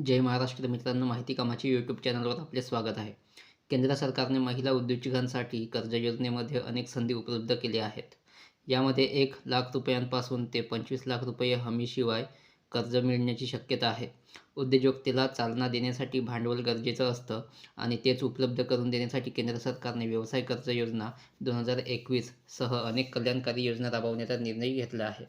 जय महाराष्ट्र मित्रांनो माहिती कामाचे यूट्यूब चॅनलवर आपले स्वागत आहे. केंद्र सरकारने महिला उद्योजकांसाठी कर्ज योजनेमध्ये अनेक संधी उपलब्ध केल्या आहेत. यामध्ये एक लाख रुपयांपासून ते पंचवीस लाख रुपये हमीशिवाय कर्ज मिळण्याची शक्यता आहे. उद्योजकतेला चालना देण्यासाठी भांडवल गरजेचं असतं आणि तेच उपलब्ध करून देण्यासाठी केंद्र सरकारने व्यवसाय कर्ज योजना दोन हजार एकवीस सह अनेक कल्याणकारी योजना राबवण्याचा निर्णय घेतला आहे.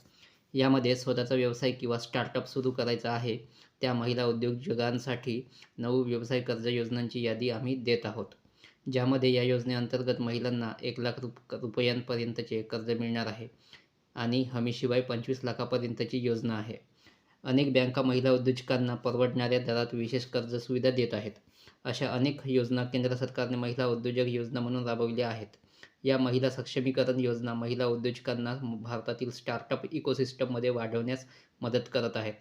यामध्ये स्वतःचा व्यवसाय किंवा स्टार्टअप सुरू करायचा आहे. त्या महिला उद्योजकांसाठी नऊ व्यवसाय कर्ज योजनांची यादी आम्ही देत आहोत ज्यामध्ये या योजनेअंतर्गत महिलांना एक लाख रुप रुपयांपर्यंतचे कर्ज मिळणार आहे आणि हमीशिवाय पंचवीस लाखापर्यंतची योजना आहे. अनेक बँका महिला उद्योजकांना परवडणाऱ्या दरात विशेष कर्ज सुविधा देत आहेत. अशा अनेक योजना केंद्र सरकारने महिला उद्योजक योजना म्हणून राबवल्या आहेत. या महिला सक्षमीकरण योजना महिला उद्योजकांना भारतातील स्टार्टअप इकोसिस्टममध्ये वाढवण्यास मदत करत आहेत.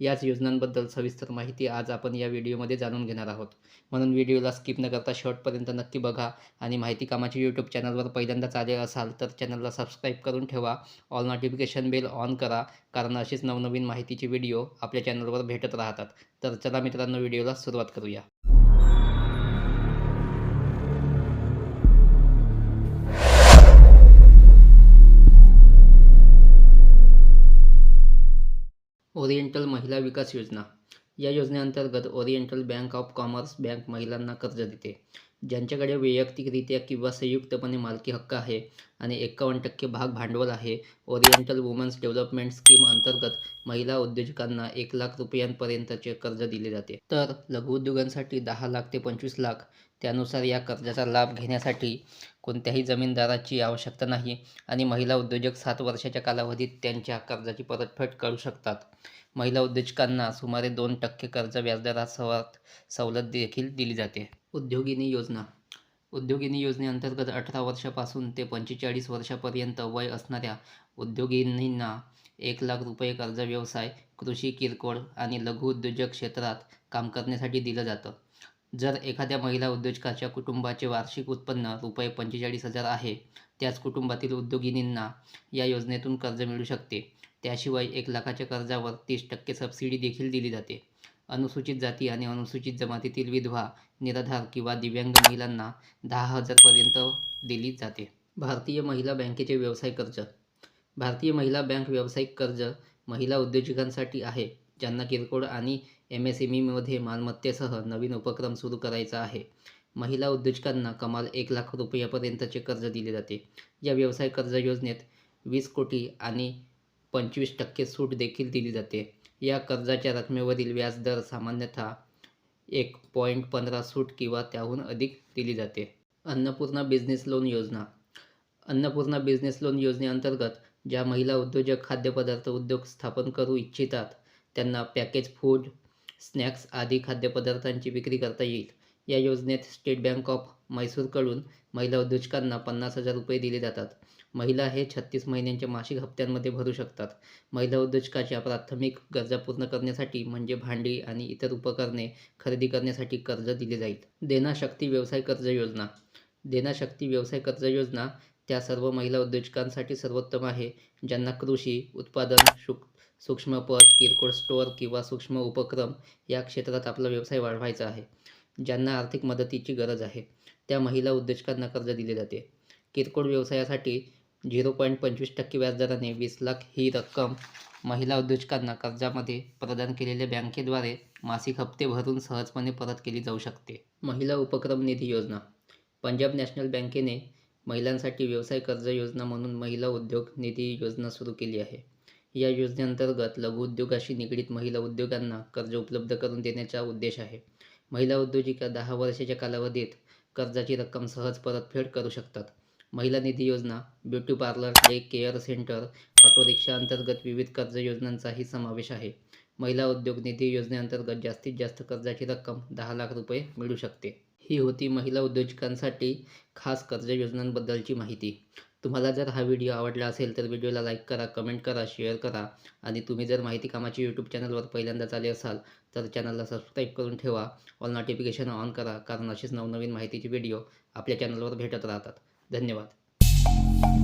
याच योजनांबद्दल सविस्तर माहिती आज आपण या व्हिडिओमध्ये जाणून घेणार आहोत. म्हणून व्हिडिओला स्किप न करता शेवटपर्यंत नक्की बघा आणि माहिती कामाची यूट्यूब चॅनलवर पहिल्यांदाच आले असाल तर चॅनलला सबस्क्राईब करून ठेवा. ऑल नोटिफिकेशन बेल ऑन करा कारण अशीच नवनवीन माहितीची व्हिडिओ आपल्या चॅनलवर भेटत राहतात. तर चला मित्रांनो व्हिडिओला सुरुवात करूया. ओरिएंटल महिला विकास योजना. या योजनेअंतर्गत oriental bank of commerce bank महिलांना कर्ज देते ज्यांच्याकडे वैयक्तिकरित्या किंवा संयुक्तपणे मालकी हक्क आहे आणि एकावन्न टक्के भाग भांडवल आहे ओरिएंटल वुमन्स डेव्हलपमेंट स्कीम अंतर्गत महिला उद्योजकांना एक लाख रुपयांपर्यंतचे कर्ज दिले जाते. तर लघुउद्योगांसाठी दहा लाख ते पंचवीस लाख त्यानुसार या कर्जाचा लाभ घेण्यासाठी कोणत्याही जमीनदाराची आवश्यकता नाही आणि महिला उद्योजक सात वर्षाच्या कालावधीत त्यांच्या कर्जाची परतफेड करू शकतात. महिला उद्योजकांना सुमारे दोन टक्के कर्ज व्याजदरात सवलत सवलत देखील दिली जाते. उद्योगिनी योजना. उद्योगिनी योजनेअंतर्गत अठरा वर्षापासून ते पंचेचाळीस वर्षापर्यंत वय असणाऱ्या उद्योगिनींना एक लाख रुपये कर्ज व्यवसाय कृषी किरकोळ आणि लघु उद्योजक क्षेत्रात काम करण्यासाठी दिलं जातं. जर एखाद्या महिला उद्योजकाच्या कुटुंबाचे वार्षिक उत्पन्न रुपये पंचेचाळीस हजार आहे त्याच कुटुंबातील उद्योगिनींना या योजनेतून कर्ज मिळू शकते. त्याशिवाय एक लाखाच्या कर्जावर तीस टक्के सबसिडी देखील दिली जाते. अनुसूचित जाती आणि अनुसूचित जमातीतील विधवा निराधार किंवा दिव्यांग महिलांना दहा हजारपर्यंत दिली जाते. भारतीय महिला बँकेचे व्यवसाय कर्ज. भारतीय महिला बँक व्यावसायिक कर्ज महिला उद्योजकांसाठी आहे ज्यांना किरकोळ आणि एम एस एम ईमध्ये मालमत्तेसह नवीन उपक्रम सुरू करायचा आहे. महिला उद्योजकांना कमाल एक लाख रुपयापर्यंतचे कर्ज दिले जाते. या व्यवसाय कर्ज योजनेत वीस कोटी आणि पंचवीस टक्के सूट देखील दिली जाते. या कर्जाच्या रकमेवरील व्याजदर सामान्यतः एक पॉईंट पंधरा सूट किंवा त्याहून अधिक दिली जाते. अन्नपूर्णा बिझनेस लोन योजना. अन्नपूर्णा बिझनेस लोन योजनेअंतर्गत ज्या महिला उद्योजक खाद्यपदार्थ उद्योग स्थापन करू इच्छितात त्यांना पॅकेज फूड स्नॅक्स आदी खाद्यपदार्थांची विक्री करता येईल. या योजनेत स्टेट बँक ऑफ म्हैसूरकडून महिला उद्योजकांना पन्नास हजार रुपये दिले जातात. महिला हे छत्तीस महिन्यांच्या मासिक हप्त्यांमध्ये भरू शकतात. महिला उद्योजकाच्या प्राथमिक गरजा पूर्ण करण्यासाठी म्हणजे भांडी आणि इतर उपकरणे खरेदी करण्यासाठी कर्ज दिले जाईल. देना शक्ती व्यवसाय कर्ज योजना. देना शक्ती व्यवसाय कर्ज योजना त्या सर्व महिला उद्योजकांसाठी सर्वोत्तम आहे ज्यांना कृषी उत्पादन शुक सूक्ष्म किरकोळ स्टोअर किंवा सूक्ष्म उपक्रम या क्षेत्रात आपला व्यवसाय वाढवायचा आहे ज्यांना आर्थिक मदतीची गरज आहे. त्या महिला उद्योजकांना कर्ज दिले जाते. किरकोळ व्यवसायासाठी झिरो पॉईंट पंचवीस टक्के व्याजदराने वीस लाख ही रक्कम महिला उद्योजकांना कर्जामध्ये प्रदान केलेल्या बँकेद्वारे मासिक हप्ते भरून सहजपणे परत केली जाऊ शकते. महिला उपक्रम निधी योजना पंजाब नॅशनल बँकेने महिलांसाठी व्यवसाय कर्ज योजना म्हणून महिला उद्योग निधी योजना सुरू केली आहे. या योजनेअंतर्गत लघुउद्योगाशी निगडीत महिला उद्योगांना कर्ज उपलब्ध करून देण्याचा उद्देश आहे. महिला उद्योजिका दहा वर्षाच्या कालावधीत कर्जाची रक्कम सहज परतफेड करू शकतात. महिला निधी योजना beauty parlour day care centre auto rickshaw अंतर्गत विविध कर्ज योजनांचाही समावेश आहे. महिला उद्योग निधी योजनेअंतर्गत जास्तीत जास्त कर्जाची रक्कम दहा लाख रुपये मिळू शकते. ही होती महिला उद्योजकांसाठी खास कर्ज योजनांबद्दलची माहिती. तुम्हाला जर हा व्हिडिओ आवडला असेल तर व्हिडिओला लाईक करा कमेंट करा शेअर करा. आणि तुम्ही जर माहिती कामाची यूट्यूब चॅनलवर पहिल्यांदाच आले असाल तर चॅनलला सबस्क्राईब करून ठेवा. ऑल नोटिफिकेशन ऑन करा कारण अशीच नवनवीन माहितीचे व्हिडिओ आपल्या चॅनलवर भेटत राहतात. धन्यवाद.